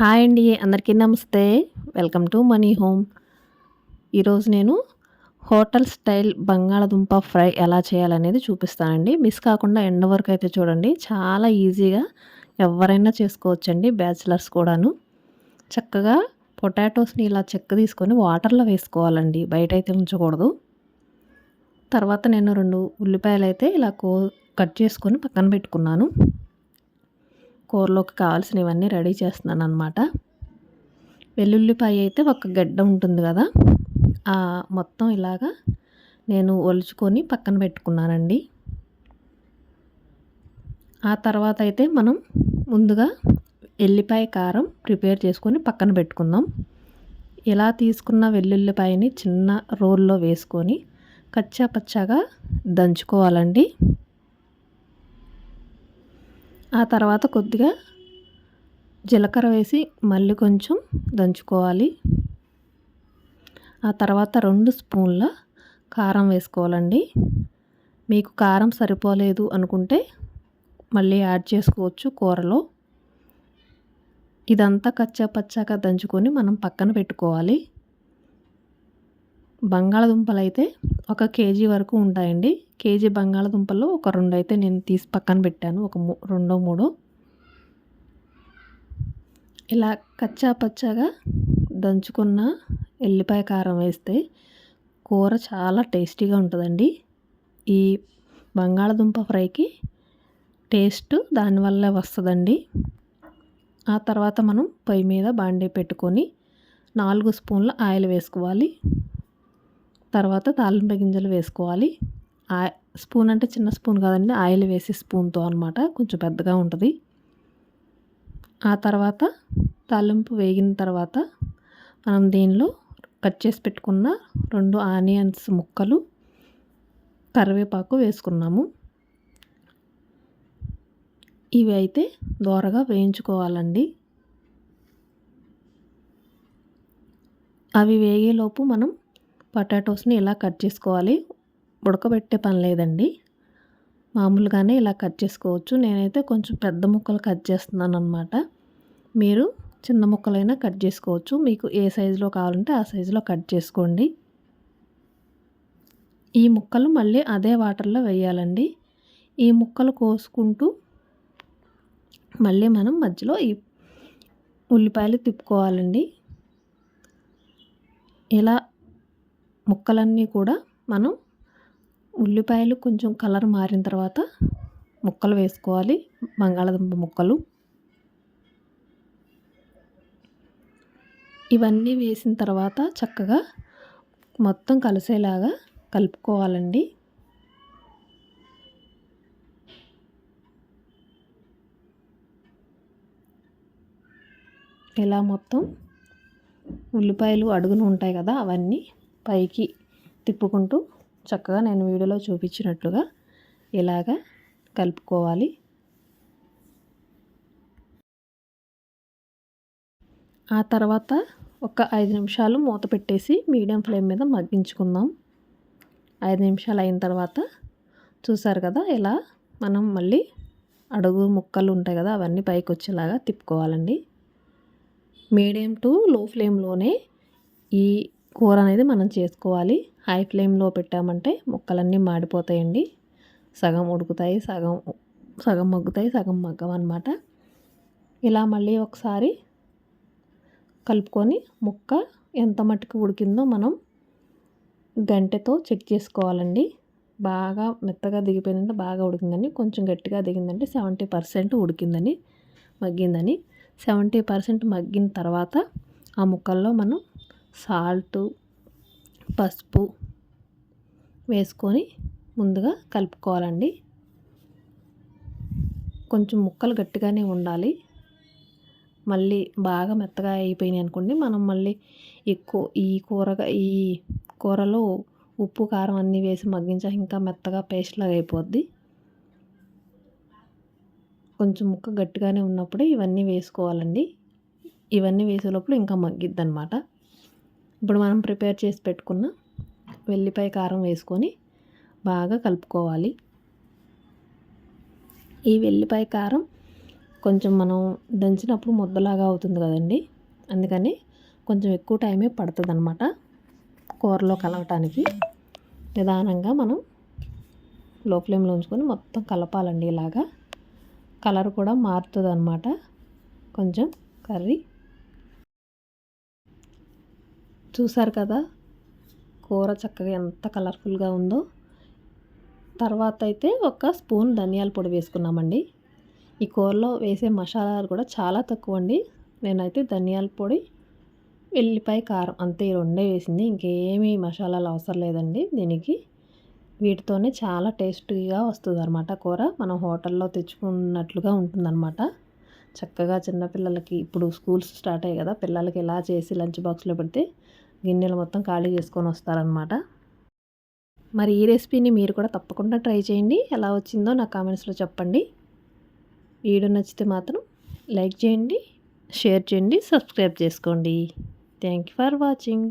Hi అండి అందరికీ నమస్తే. Welcome to money home. ఈరోజు నేను హోటల్ స్టైల్ బంగాళదుంప ఫ్రై ఎలా చేయాలనేది చూపిస్తానండి. మిస్ కాకుండా ఎండ వరకు అయితే చూడండి చాలా ఈజీగా ఎవరైనా చేసుకోవచ్చండి బ్యాచిలర్స్ కూడాను. చక్కగా పొటాటోస్ని ఇలా చెక్క తీసుకొని వాటర్లో వేసుకోవాలండి బయట అయితే ఉంచకూడదు. తర్వాత నేను రెండు ఉల్లిపాయలు అయితే ఇలా కో కట్ చేసుకొని పక్కన పెట్టుకున్నాను. కూరలోకి కావాల్సినవన్నీ రెడీ చేస్తున్నాను అనమాట వెల్లుల్లిపాయ అయితే ఒక గడ్డ ఉంటుంది కదా మొత్తం ఇలాగా నేను ఒలుచుకొని పక్కన పెట్టుకున్నానండి. ఆ తర్వాత అయితే మనం ముందుగా ఎల్లిపాయ కారం ప్రిపేర్ చేసుకొని పక్కన పెట్టుకుందాం. ఇలా తీసుకున్న వెల్లుల్లిపాయని చిన్న రోల్లో వేసుకొని కచ్చా పచ్చాగా దంచుకోవాలండి. ఆ తర్వాత కొద్దిగా జీలకర్ర వేసి మళ్ళీ కొంచెం దంచుకోవాలి. ఆ తర్వాత రెండు స్పూన్ల కారం వేసుకోవాలండి. మీకు కారం సరిపోలేదు అనుకుంటే మళ్ళీ యాడ్ చేసుకోవచ్చు కూరలో. ఇదంతా కచ్చా పచ్చాక దంచుకొని మనం పక్కన పెట్టుకోవాలి. బంగాళదుంపలు అయితే ఒక కేజీ వరకు ఉంటాయండి. కేజీ బంగాళదుంపలు ఒక రెండు అయితే నేను తీసి పక్కన పెట్టాను. ఒక రెండో మూడో. ఇలా కచ్చా పచ్చాగా దంచుకున్న ఎల్లిపాయ కారం వేస్తే కూర చాలా టేస్టీగా ఉంటుందండి. ఈ బంగాళదుంప ఫ్రైకి టేస్ట్ దానివల్లే వస్తుందండి. ఆ తర్వాత మనం పొయ్యి మీద బాండీ పెట్టుకొని నాలుగు స్పూన్ల ఆయిల్ వేసుకోవాలి. తర్వాత తాలింపు గింజలు వేసుకోవాలి. స్పూన్ అంటే చిన్న స్పూన్ కాదండి ఆయిల్ వేసి స్పూన్తో అనమాట కొంచెం పెద్దగా ఉంటుంది. ఆ తర్వాత తాలింపు వేగిన తర్వాత మనం దీనిలో కట్ చేసి పెట్టుకున్న రెండు ఆనియన్స్ ముక్కలు కరివేపాకు వేసుకున్నాము. ఇవి అయితే దోరగా వేయించుకోవాలండి. అవి వేగేలోపు మనం పొటాటోస్ని ఇలా కట్ చేసుకోవాలి. ఉడకబెట్టే పని లేదండి. మామూలుగానే ఇలా కట్ చేసుకోవచ్చు. నేనైతే కొంచెం పెద్ద ముక్కలు కట్ చేస్తున్నాను అనమాట మీరు చిన్న ముక్కలైనా కట్ చేసుకోవచ్చు. మీకు ఏ సైజులో కావాలంటే ఆ సైజులో కట్ చేసుకోండి. ఈ ముక్కలు మళ్ళీ అదే వాటర్లో వేయాలండి. ఈ ముక్కలు కోసుకుంటూ మళ్ళీ మనం మధ్యలో ఈ ఉల్లిపాయలు తిప్పుకోవాలండి. ఇలా ముక్కలన్నీ కూడా మనం ఉల్లిపాయలు కొంచెం కలర్ మారిన తర్వాత ముక్కలు వేసుకోవాలి. బంగాళదుంప ముక్కలు. ఇవన్నీ వేసిన తర్వాత చక్కగా మొత్తం కలిసేలాగా కలుపుకోవాలండి. ఇలా మొత్తం ఉల్లిపాయలు అడుగును ఉంటాయి కదా అవన్నీ. పైకి తిప్పుకుంటూ చక్కగా నేను వీడియోలో చూపించినట్లుగా ఇలాగ కలుపుకోవాలి. ఆ తర్వాత ఒక ఐదు నిమిషాలు మూత పెట్టేసి మీడియం ఫ్లేమ్ మీద మగ్గించుకుందాం. ఐదు నిమిషాలు అయిన తర్వాత చూసారు కదా ఇలా మనం మళ్ళీ అడుగు ముక్కలు ఉంటాయి కదా అవన్నీ పైకి వచ్చేలాగా తిప్పుకోవాలండి. మీడియం టు లో ఫ్లేమ్లోనే ఈ కూర అనేది మనం చేసుకోవాలి. హై ఫ్లేమ్లో పెట్టామంటే ముక్కలన్నీ మాడిపోతాయండి. సగం ఉడుకుతాయి సగం సగం మగ్గుతాయి సగం మగ్గవన్నమాట. ఇలా మళ్ళీ ఒకసారి కలుపుకొని ముక్క ఎంత మట్టుకు ఉడికిందో మనం గంటెతో చెక్ చేసుకోవాలండి. బాగా మెత్తగా దిగిపోయిందంటే బాగా ఉడికిందని కొంచెం గట్టిగా దిగిందంటే సెవెంటీ పర్సెంట్ ఉడికిందని మగ్గిందని. సెవెంటీ పర్సెంట్ మగ్గిన తర్వాత ఆ ముక్కల్లో మనం సాల్టు పసుపు వేసుకొని ముందుగా కలుపుకోవాలండి. కొంచెం ముక్కలు గట్టిగానే ఉండాలి. మళ్ళీ బాగా మెత్తగా అయిపోయినాయి అనుకోండి మనం మళ్ళీ ఎక్కువ ఈ కూరగా ఈ కూరలో ఉప్పు కారం అన్నీ వేసి మగ్గించా ఇంకా మెత్తగా పేస్ట్ లాగా అయిపోద్ది. కొంచెం ముక్క గట్టిగానే ఉన్నప్పుడే ఇవన్నీ వేసుకోవాలండి. ఇవన్నీ వేసేలోపల ఇంకా మగ్గిద్ది అనమాట ఇప్పుడు మనం ప్రిపేర్ చేసి పెట్టుకున్న వెల్లిపాయ కారం వేసుకొని బాగా కలుపుకోవాలి. ఈ వెల్లిపాయ కారం కొంచెం మనం దంచినప్పుడు ముద్దలాగా అవుతుంది కదండి. అందుకని కొంచెం ఎక్కువ టైమే పడుతుంది అనమాట కూరలో కలవటానికి. నిదానంగా మనం లో ఫ్లేమ్లో ఉంచుకొని మొత్తం కలపాలండి ఇలాగా. కలర్ కూడా మారుతుంది అనమాట కొంచెం కర్రీ చూసారు కదా? కూర చక్కగా ఎంత కలర్ఫుల్గా ఉందో. తర్వాత అయితే ఒక స్పూన్ ధనియాల పొడి వేసుకున్నామండి. ఈ కూరలో వేసే మసాలాలు కూడా చాలా తక్కువ అండి నేనైతే ధనియాల పొడి వెల్లిపాయ కారం అంతే ఈ రెండే వేసింది. ఇంకేమీ మసాలాలు అవసరం లేదండి. దీనికి వీటితోనే చాలా టేస్టీగా వస్తుంది అనమాట కూర. మనం హోటల్లో తెచ్చుకున్నట్లుగా ఉంటుందన్నమాట. చక్కగా చిన్నపిల్లలకి ఇప్పుడు స్కూల్స్ స్టార్ట్ అయ్యాయి కదా పిల్లలకి ఇలా చేసి లంచ్ బాక్స్లో పెడితే గిన్నెలు మొత్తం ఖాళీ చేసుకొని వస్తారనమాట మరి ఈ రెసిపీని మీరు కూడా తప్పకుండా ట్రై చేయండి. ఎలా వచ్చిందో నా కామెంట్స్లో చెప్పండి. వీడియో నచ్చితే మాత్రం లైక్ చేయండి షేర్ చేయండి సబ్స్క్రైబ్ చేసుకోండి. Thank you for watching.